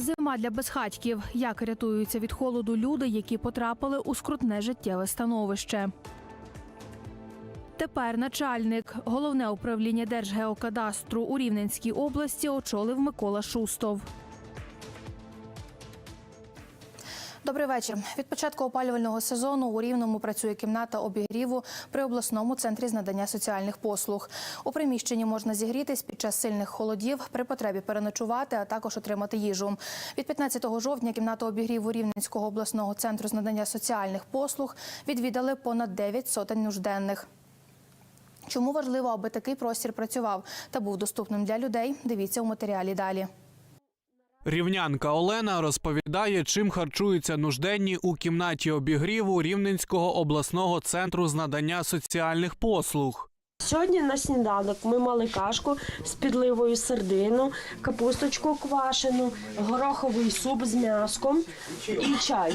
Зима для безхатьків. Як рятуються від холоду люди, які потрапили у скрутне життєве становище. Тепер начальник головне управління Держгеокадастру у Рівненській області очолив Микола Шустов. Добрий вечір. Від початку опалювального сезону у Рівному працює кімната обігріву при обласному центрі з надання соціальних послуг. У приміщенні можна зігрітись під час сильних холодів, при потребі переночувати, а також отримати їжу. Від 15 жовтня кімнату обігріву Рівненського обласного центру з надання соціальних послуг відвідали понад 9 сотень нужденних. Чому важливо, аби такий простір працював та був доступним для людей? Дивіться у матеріалі далі. Рівнянка Олена розповідає, чим харчуються нужденні у кімнаті обігріву Рівненського обласного центру з надання соціальних послуг. Сьогодні на сніданок ми мали кашку з підливою сердину, капусточку квашену, гороховий суп з м'яском і чай.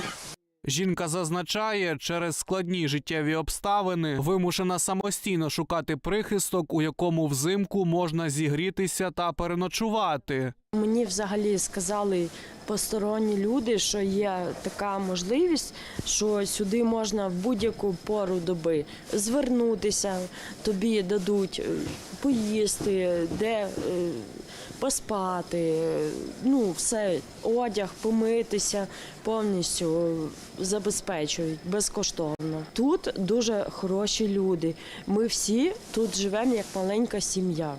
Жінка зазначає, через складні життєві обставини вимушена самостійно шукати прихисток, у якому взимку можна зігрітися та переночувати. Мені взагалі сказали посторонні люди, що є така можливість, що сюди можна в будь-яку пору доби звернутися, тобі дадуть е, поїсти, де е, поспати, ну все, одяг, помитися, повністю забезпечують безкоштовно. Тут дуже хороші люди. Ми всі тут живемо як маленька сім'я.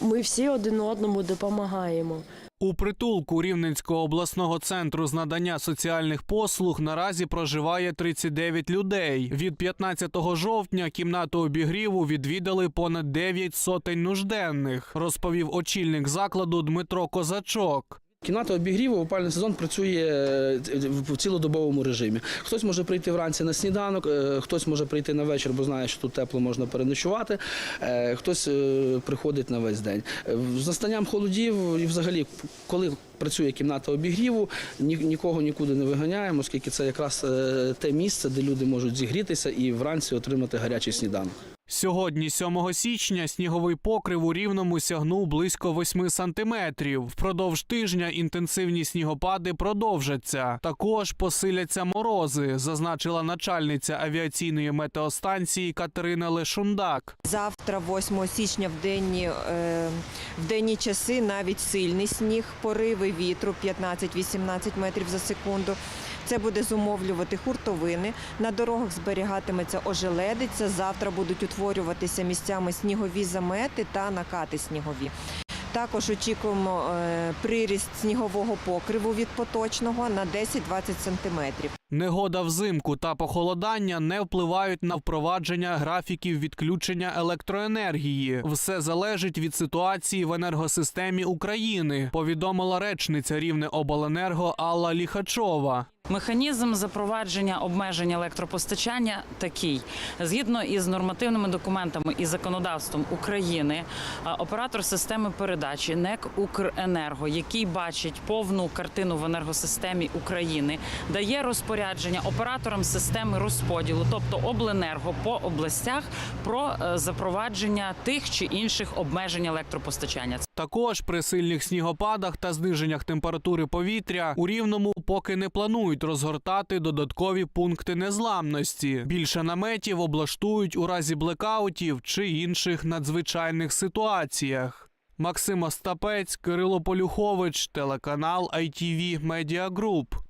Ми всі один одному допомагаємо. У притулку Рівненського обласного центру з надання соціальних послуг наразі проживає 39 людей. Від 15 жовтня кімнату обігріву відвідали понад 9 сотень нужденних, розповів очільник закладу Дмитро Козачок. Кімната обігріву опальний сезон працює е, в цілодобовому режимі. Хтось може прийти вранці на сніданок, е, хтось може прийти на вечір, бо знає, що тут тепло можна переночувати. е, Хтось приходить на весь день. З настанням холодів і взагалі, коли працює кімната обігріву, ні- нікого нікуди не виганяємо, оскільки це якраз е, те місце, де люди можуть зігрітися і вранці отримати гарячий сніданок. Сьогодні, 7 січня, сніговий покрив у Рівному сягнув близько 8 сантиметрів. Впродовж тижня інтенсивні снігопади продовжаться. Також посиляться морози, зазначила начальниця авіаційної метеостанції Катерина Лешундак. Завтра, 8 січня, в денні, е, в денні часи навіть сильний сніг, пориви вітру 15-18 метрів за секунду. Це буде зумовлювати хуртовини. На дорогах зберігатиметься ожеледиця. Завтра будуть утворюватися місцями снігові замети та накати снігові. Також очікуємо е, приріст снігового покриву від поточного на 10-20 сантиметрів. Негода взимку та похолодання не впливають на впровадження графіків відключення електроенергії. Все залежить від ситуації в енергосистемі України, повідомила речниця Рівне Обленерго Алла Ліхачова. Механізм запровадження обмеження електропостачання такий: згідно із нормативними документами і законодавством України, оператор системи передачі НЕК Укренерго, який бачить повну картину в енергосистемі України, дає розпорядження операторам системи розподілу, тобто обленерго по областях, про е, запровадження тих чи інших обмежень електропостачання. Також при сильних снігопадах та зниженнях температури повітря у рівному поки не планують розгортати додаткові пункти незламності. Більше наметів облаштують у разі блекаутів чи інших надзвичайних ситуаціях. Максим Остапець, Кирило Полюхович, телеканал ITV Media Group.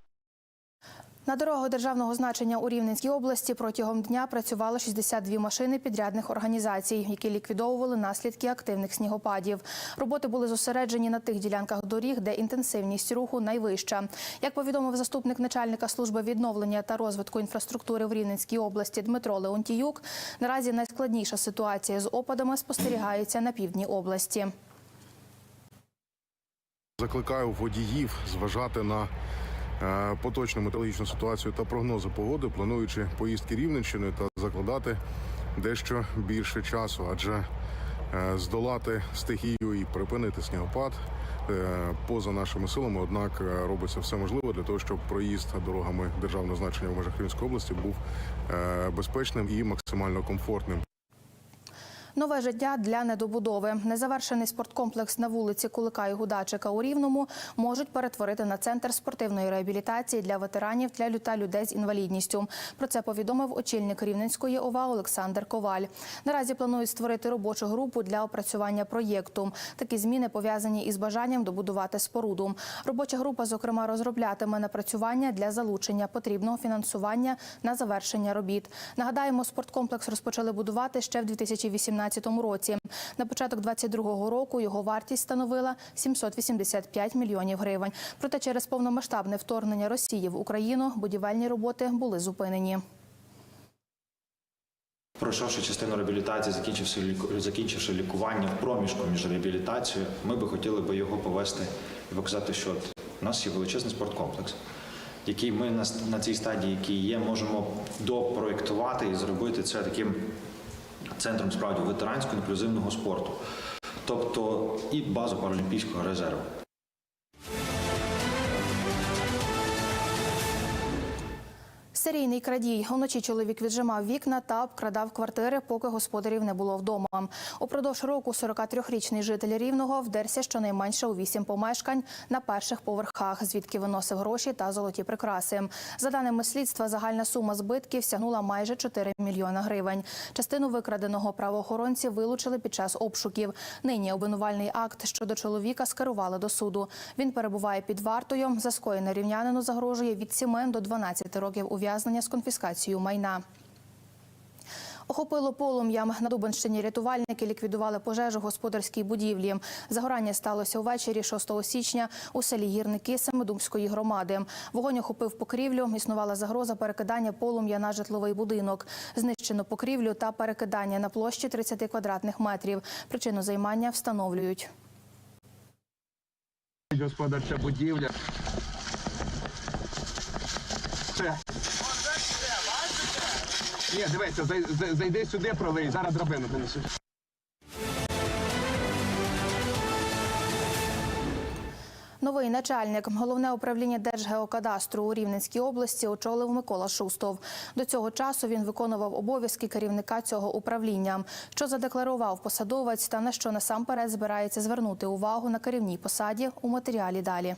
На дорогах державного значення у Рівненській області протягом дня працювали 62 машини підрядних організацій, які ліквідовували наслідки активних снігопадів. Роботи були зосереджені на тих ділянках доріг, де інтенсивність руху найвища. Як повідомив заступник начальника служби відновлення та розвитку інфраструктури в Рівненській області Дмитро Леонтіюк, наразі найскладніша ситуація з опадами спостерігається на півдні області. Закликаю водіїв зважати на поточну метеорологічну ситуацію та прогнози погоди, плануючи поїздки Рівненщиною та закладати дещо більше часу, адже е, здолати стихію і припинити снігопад е, поза нашими силами. Однак е, робиться все можливе для того, щоб проїзд дорогами державного значення в межах Рівненської області був безпечним і максимально комфортним. Нове життя для недобудови. Незавершений спорткомплекс на вулиці Кулика і Гудачика у Рівному можуть перетворити на центр спортивної реабілітації для ветеранів для лю- та людей з інвалідністю. Про це повідомив очільник Рівненської ОВА Олександр Коваль. Наразі планують створити робочу групу для опрацювання проєкту. Такі зміни пов'язані із бажанням добудувати споруду. Робоча група, зокрема, розроблятиме напрацювання для залучення потрібного фінансування на завершення робіт. Нагадаємо, спорткомплекс розпочали будувати ще в 2018 році. На початок 2022 року його вартість становила 785 мільйонів гривень. Проте через повномасштабне вторгнення Росії в Україну будівельні роботи були зупинені. Пройшовши частину реабілітації, закінчивши, закінчивши лікування в проміжку між реабілітацією, ми би хотіли би його повести і показати, що от у нас є величезний спорткомплекс, який ми на, на цій стадії, який є, можемо допроєктувати і зробити це таким центром справді ветеранського інклюзивного спорту, тобто і базу паралімпійського резерву. Серійний крадій. Уночі чоловік віджимав вікна та обкрадав квартири, поки господарів не було вдома. Упродовж року 43-річний житель Рівного вдерся щонайменше у вісім помешкань на перших поверхах, звідки виносив гроші та золоті прикраси. За даними слідства, загальна сума збитків сягнула майже 4 мільйона гривень. Частину викраденого правоохоронці вилучили під час обшуків. Нині обвинувальний акт щодо чоловіка скерували до суду. Він перебуває під вартою. За скоєне рівнянину загрожує від 7 до 12 років ув'язнення з конфіскацією майна. Охопило полум'ям. На Дубенщині рятувальники ліквідували пожежу господарській будівлі. Загорання сталося увечері 6 січня у селі Гірники Семидумської громади. Вогонь охопив покрівлю. Існувала загроза перекидання полум'я на житловий будинок. Знищено покрівлю та перекидання на площі 30 квадратних метрів. Причину займання встановлюють. господарча будівля. Все. Ні, дивися, зай- зай- зайди сюди, пролий, зараз драбину донесу. Новий начальник головне управління Держгеокадастру у Рівненській області очолив Микола Шустов. До цього часу він виконував обов'язки керівника цього управління. Що задекларував посадовець та на що насамперед збирається звернути увагу на керівній посаді у матеріалі далі.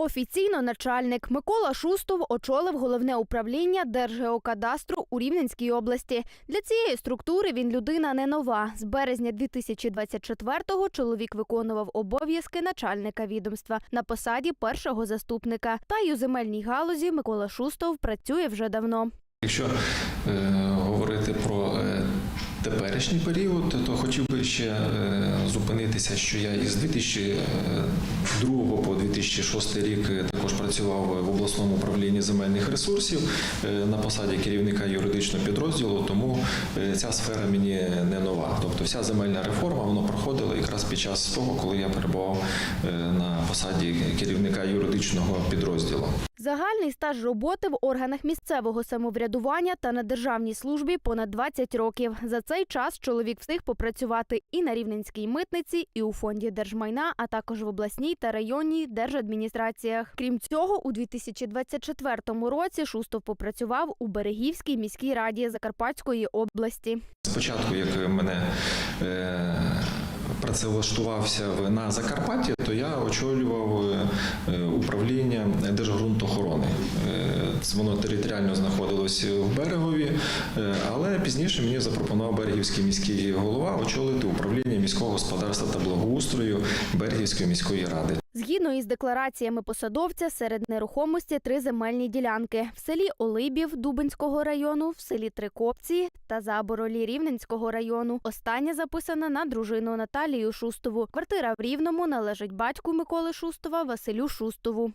Офіційно начальник Микола Шустов очолив головне управління Держгеокадастру у Рівненській області. Для цієї структури він людина не нова. З березня 2024-го чоловік виконував обов'язки начальника відомства на посаді першого заступника. Та й у земельній галузі Микола Шустов працює вже давно. Якщо е, говорити про е, теперішній період, то хотів би ще е, зупинитися, що я із 2002 по 2006 рік е, також працював в обласному управлінні земельних ресурсів е, на посаді керівника юридичного підрозділу, тому ця сфера мені не нова. Тобто вся земельна реформа вона проходила якраз під час того, коли я перебував на посаді керівника юридичного підрозділу. Загальний стаж роботи в органах місцевого самоврядування та на державній службі понад 20 років. За цей час чоловік встиг попрацювати і на рівненській митниці, і у фонді держмайна, а також в обласній та районній держадміністраціях. Крім цього, у 2024 році Шустов попрацював у Берегівській міській раді Закарпатської області. Спочатку, як мене е, працевлаштувався на Закарпатті, то я очолював е, управління Держґрунтохорони. Е, Воно територіально знаходилось в берегові, е, але пізніше мені запропонував Берегівський міський голова очолити управління міського господарства та благоустрою Берегівської міської ради. Згідно із деклараціями посадовця, серед нерухомості три земельні ділянки в селі Олибів Дубинського району, в селі Трикопці та Заборолі Рівненського району. Остання записана на дружину Наталію Шустову. Квартира в Рівному належить батьку Миколи Шустова Василю Шустову.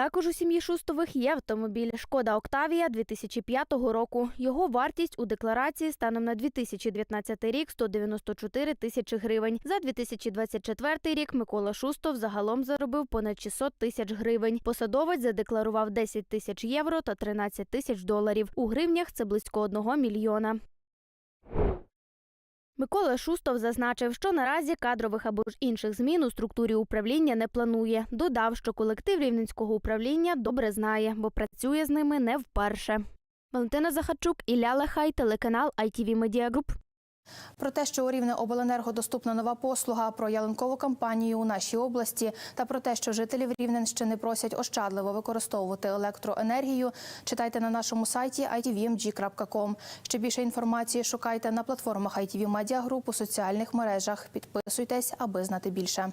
Також у сім'ї Шустових є автомобіль Шкода Октавія 2005 року. Його вартість у декларації станом на 2019 рік 194 тисячі гривень. За 2024 рік Микола Шустов загалом заробив понад 600 тисяч гривень. Посадовець задекларував 10 тисяч євро та 13 тисяч доларів. У гривнях це близько 1 мільйона. Микола Шустов зазначив, що наразі кадрових або ж інших змін у структурі управління не планує. Додав, що колектив рівненського управління добре знає, бо працює з ними не вперше. Валентина Захарчук, Ілля Лехай, телеканал ITV Media Group. Про те, що у Рівне обленерго доступна нова послуга, про ялинкову кампанію у нашій області та про те, що жителів Рівненщини просять ощадливо використовувати електроенергію, читайте на нашому сайті itvmg.com. Ще більше інформації шукайте на платформах ITV Media Group у соціальних мережах. Підписуйтесь, аби знати більше.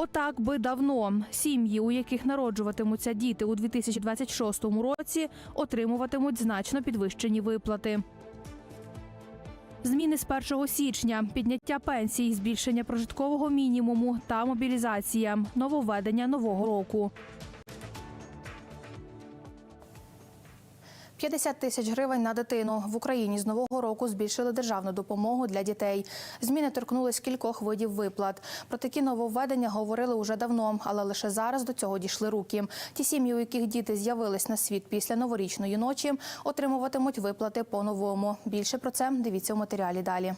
Отак би давно сім'ї, у яких народжуватимуться діти у 2026 році, отримуватимуть значно підвищені виплати. Зміни з 1 січня, підняття пенсій, збільшення прожиткового мінімуму та мобілізація, нововведення нового року. 50 тисяч гривень на дитину в Україні з нового року збільшили державну допомогу для дітей. Зміни торкнулись кількох видів виплат. Про такі нововведення говорили уже давно, але лише зараз до цього дійшли руки. Ті сім'ї, у яких діти з'явились на світ після новорічної ночі, отримуватимуть виплати по-новому. Більше про це дивіться у матеріалі далі.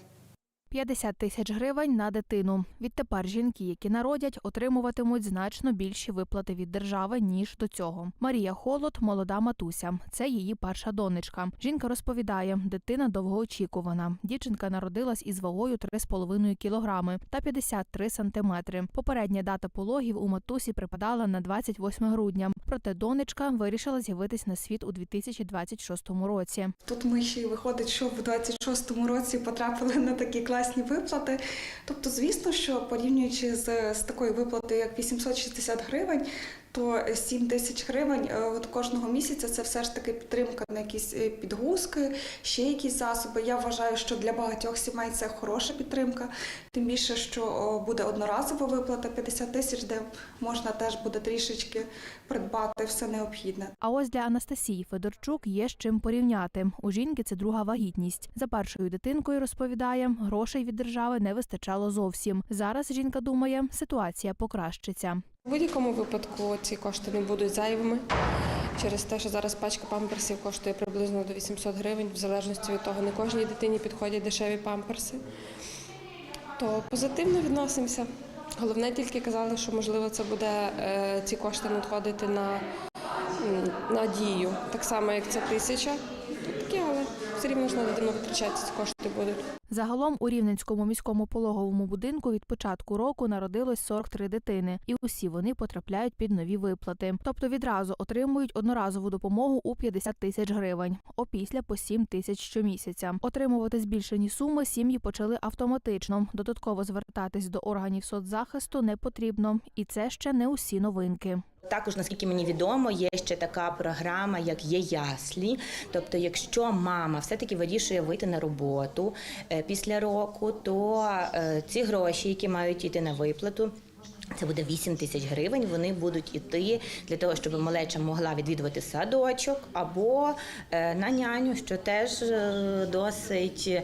50 тисяч гривень на дитину. Відтепер жінки, які народять, отримуватимуть значно більші виплати від держави ніж до цього. Марія Холод, молода матуся. Це її перша донечка. Жінка розповідає, дитина довгоочікувана. Дівчинка народилась із вагою 3,5 кілограми та 53 сантиметри. Попередня дата пологів у матусі припадала на 28 грудня. Проте донечка вирішила з'явитись на світ у 2026 році. Тут ми ще й виходить, що в 26-му році потрапили на такі класні виплати. Тобто, звісно, що порівнюючи з, з такою виплатою, як 860 гривень, то 7 тисяч гривень е, от кожного місяця це все ж таки підтримка на якісь е, підгузки, ще якісь засоби. Я вважаю, що для багатьох сімей це хороша підтримка. Тим більше, що буде одноразова виплата 50 тисяч, де можна теж буде трішечки придбати все необхідне. А ось для Анастасії Федорчук є з чим порівняти. У жінки це друга вагітність. За першою дитинкою розповідає, грошей від держави не вистачало зовсім. Зараз жінка думає, ситуація покращиться. У будь-якому випадку ці кошти не будуть зайвими через те, що зараз пачка памперсів коштує приблизно до 800 гривень, в залежності від того, не кожній дитині підходять дешеві памперси. То позитивно відносимося. Головне тільки казали, що можливо це буде е, ці кошти надходити на, на дію, так само як ця тисяча. Все рівно ж на дитину витрачати ці кошти будуть. Загалом у Рівненському міському пологовому будинку від початку року народилось 43 дитини, і усі вони потрапляють під нові виплати. Тобто відразу отримують одноразову допомогу у 50 тисяч гривень, опісля по 7 тисяч щомісяця. Отримувати збільшені суми сім'ї почали автоматично. Додатково звертатись до органів соцзахисту не потрібно, і це ще не усі новинки. Також, наскільки мені відомо, є ще така програма, як є яслі. Тобто, якщо мама все-таки вирішує вийти на роботу е, після року, то е, ці гроші, які мають йти на виплату. Це буде 8 тисяч гривень. Вони будуть іти для того, щоб малеча могла відвідувати садочок або е, на няню, що теж досить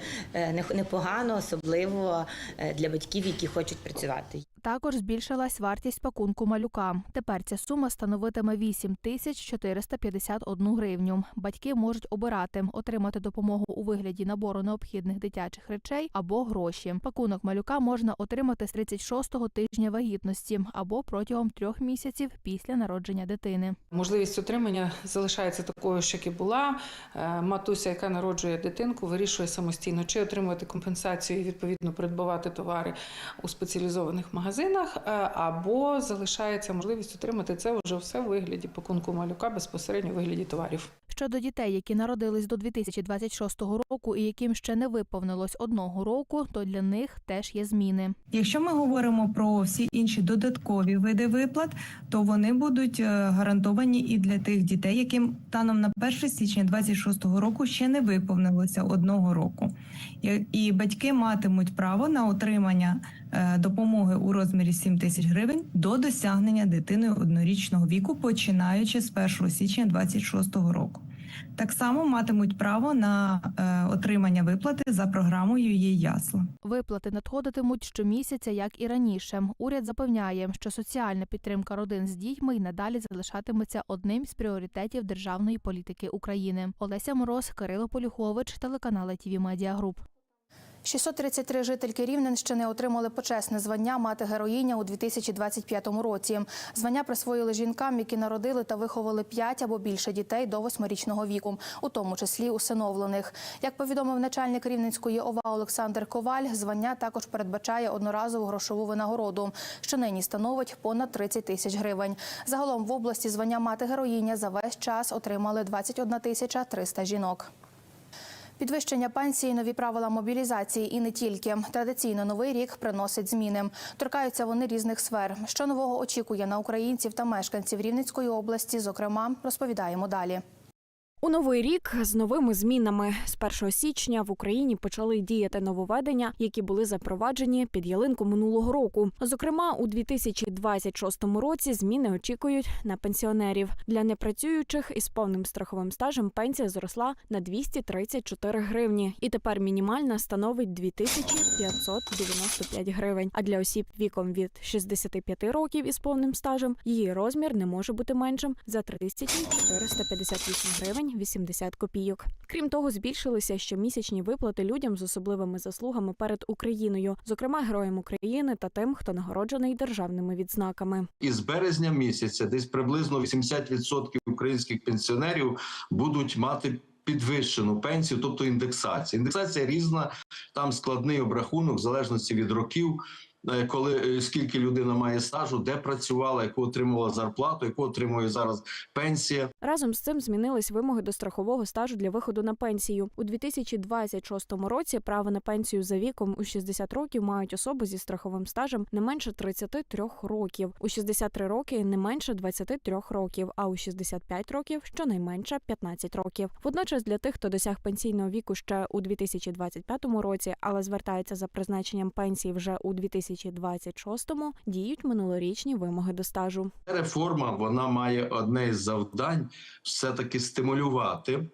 непогано, особливо для батьків, які хочуть працювати. Також збільшилась вартість пакунку малюка. Тепер ця сума становитиме 8 тисяч 451 гривню. Батьки можуть обирати отримати допомогу у вигляді набору необхідних дитячих речей або гроші. Пакунок малюка можна отримати з 36-го тижня вагітності або протягом трьох місяців після народження дитини. Можливість отримання залишається такою, як і була. Е, Матуся, яка народжує дитинку, вирішує самостійно, чи отримувати компенсацію і відповідно придбавати товари у спеціалізованих магазинах, е, або залишається можливість отримати це вже все в вигляді пакунку малюка безпосередньо у вигляді товарів. Щодо дітей, які народились до 2026 року і яким ще не виповнилось одного року, то для них теж є зміни. Якщо ми говоримо про всі інші додаткові види виплат, то вони будуть е, гарантовані і для тих дітей, яким станом на 1 січня 2026 року ще не виповнилося одного року. І- І батьки матимуть право на отримання е, допомоги у розмірі 7 тисяч гривень до досягнення дитиною однорічного віку, починаючи з 1 січня 2026 року. Так само матимуть право на е, отримання виплати за програмою «Є ясла». Виплати надходитимуть щомісяця, як і раніше. Уряд запевняє, що соціальна підтримка родин з дітьми й надалі залишатиметься одним з пріоритетів державної політики України. Олеся Мороз, Кирило Полюхович, телеканал ТВ Медіа Груп. 633 жительки Рівненщини отримали почесне звання мати героїня у 2025 році. Звання присвоїли жінкам, які народили та виховали 5 або більше дітей до восьмирічного віку, у тому числі усиновлених. Як повідомив начальник Рівненської ОВА Олександр Коваль, звання також передбачає одноразову грошову винагороду, що нині становить понад 30 тисяч гривень. Загалом в області звання мати героїня за весь час отримали 21 тисяча 300 жінок. Підвищення пенсії, нові правила мобілізації і не тільки. Традиційно новий рік приносить зміни. Торкаються вони різних сфер. Що нового очікує на українців та мешканців Рівненської області, зокрема, розповідаємо далі. У новий рік з новими змінами з 1 січня в Україні почали діяти нововведення, які були запроваджені під ялинку минулого року. Зокрема, у 2026 році зміни очікують на пенсіонерів. Для непрацюючих із повним страховим стажем пенсія зросла на 234 гривні, і тепер мінімальна становить 2595 гривень. А для осіб віком від 65 років із повним стажем її розмір не може бути меншим за 3458 гривень 80 копійок. Крім того, збільшилися щомісячні виплати людям з особливими заслугами перед Україною, зокрема героям України та тим, хто нагороджений державними відзнаками. Із березня місяця десь приблизно 80% українських пенсіонерів будуть мати підвищену пенсію, тобто індексація. Індексація різна, там складний обрахунок в залежності від років. Е, Коли е, скільки людина має стажу, де працювала, яку отримувала зарплату, яку отримує зараз пенсія. Разом з цим змінились вимоги до страхового стажу для виходу на пенсію. У 2026 році право на пенсію за віком у 60 років мають особи зі страховим стажем не менше 33 років, у 63 роки не менше 23 років, а у 65 років щонайменше 15 років. Водночас для тих, хто досяг пенсійного віку ще у 2025 році, але звертається за призначенням пенсії вже у 2026, діють минулорічні вимоги до стажу. Реформа вона має одне із завдань все таки стимулювати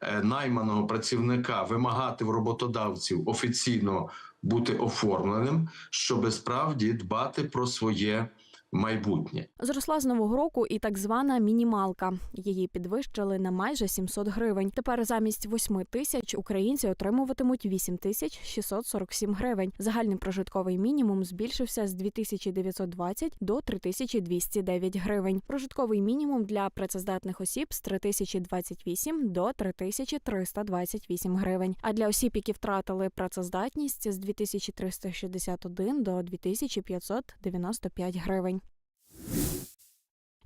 е, найманого працівника, вимагати в роботодавців офіційно бути оформленим, щоб справді дбати про своє майбутнє. Зросла з нового року і так звана мінімалка. Її підвищили на майже 700 гривень. Тепер замість 8 тисяч українці отримуватимуть 8 тисяч 647 гривень. Загальний прожитковий мінімум збільшився з 2920 до 3209 гривень. Прожитковий мінімум для працездатних осіб з 3028 до 3328 гривень. А для осіб, які втратили працездатність з 2361 до 2595 гривень.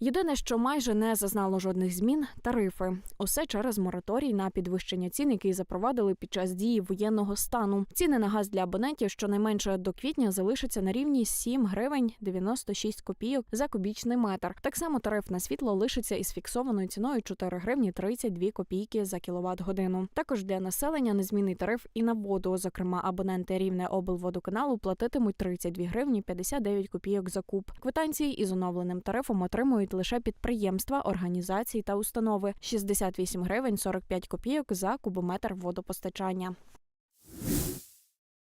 Єдине, що майже не зазнало жодних змін тарифи. Усе через мораторій на підвищення цін, який запровадили під час дії воєнного стану. Ціни на газ для абонентів щонайменше до квітня залишаться на рівні 7 гривень 96 копійок за кубічний метр. Так само тариф на світло лишиться із фіксованою ціною 4 гривні 32 копійки за кіловат годину. Також для населення незмінний тариф і на воду. Зокрема, абоненти рівне облводоканалу платитимуть 32 гривні 59 копійок за куб. Квитанції із оновленим тарифом отримують лише підприємства, організації та установи 68 гривень 45 копійок за кубометр водопостачання.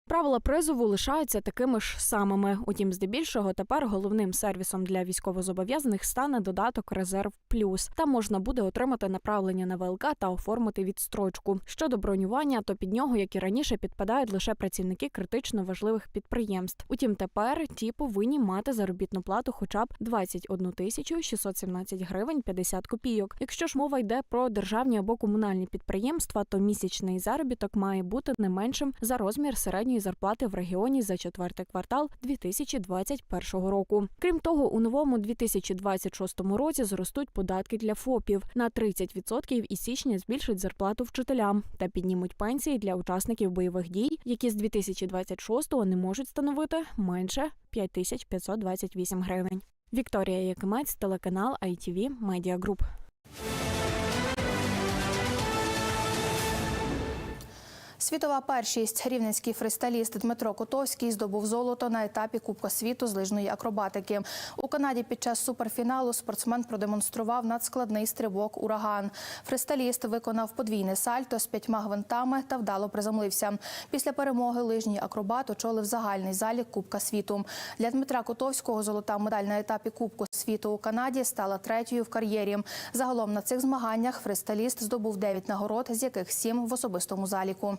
Правила призову лишаються такими ж самими. Утім, здебільшого тепер головним сервісом для військовозобов'язаних стане додаток Резерв Плюс. Там можна буде отримати направлення на ВЛК та оформити відстрочку. Щодо бронювання, то під нього, як і раніше, підпадають лише працівники критично важливих підприємств. Утім, тепер ті повинні мати заробітну плату хоча б 21 тисячу 617 гривень 50 копійок. Якщо ж мова йде про державні або комунальні підприємства, то місячний заробіток має бути не меншим за розмір середньої зарплати в регіоні за четвертий квартал 2021 року. Крім того, у новому 2026 році зростуть податки для ФОПів на 30% і січня збільшать зарплату вчителям та піднімуть пенсії для учасників бойових дій, які з 2026-го не можуть становити менше 5528 гривень. Вікторія Якимець, телеканал ITV Media Group. Світова першість рівненський фристайліст Дмитро Котовський здобув золото на етапі Кубка світу з лижної акробатики. У Канаді під час суперфіналу спортсмен продемонстрував надскладний стрибок ураган. Фристайліст виконав подвійне сальто з п'ятьма гвинтами та вдало приземлився. Після перемоги лижній акробат очолив загальний залік Кубка світу. Для Дмитра Котовського золота медаль на етапі Кубку світу у Канаді стала третьою в кар'єрі. Загалом на цих змаганнях фристайліст здобув 9 нагород, з яких 7 в особистому заліку.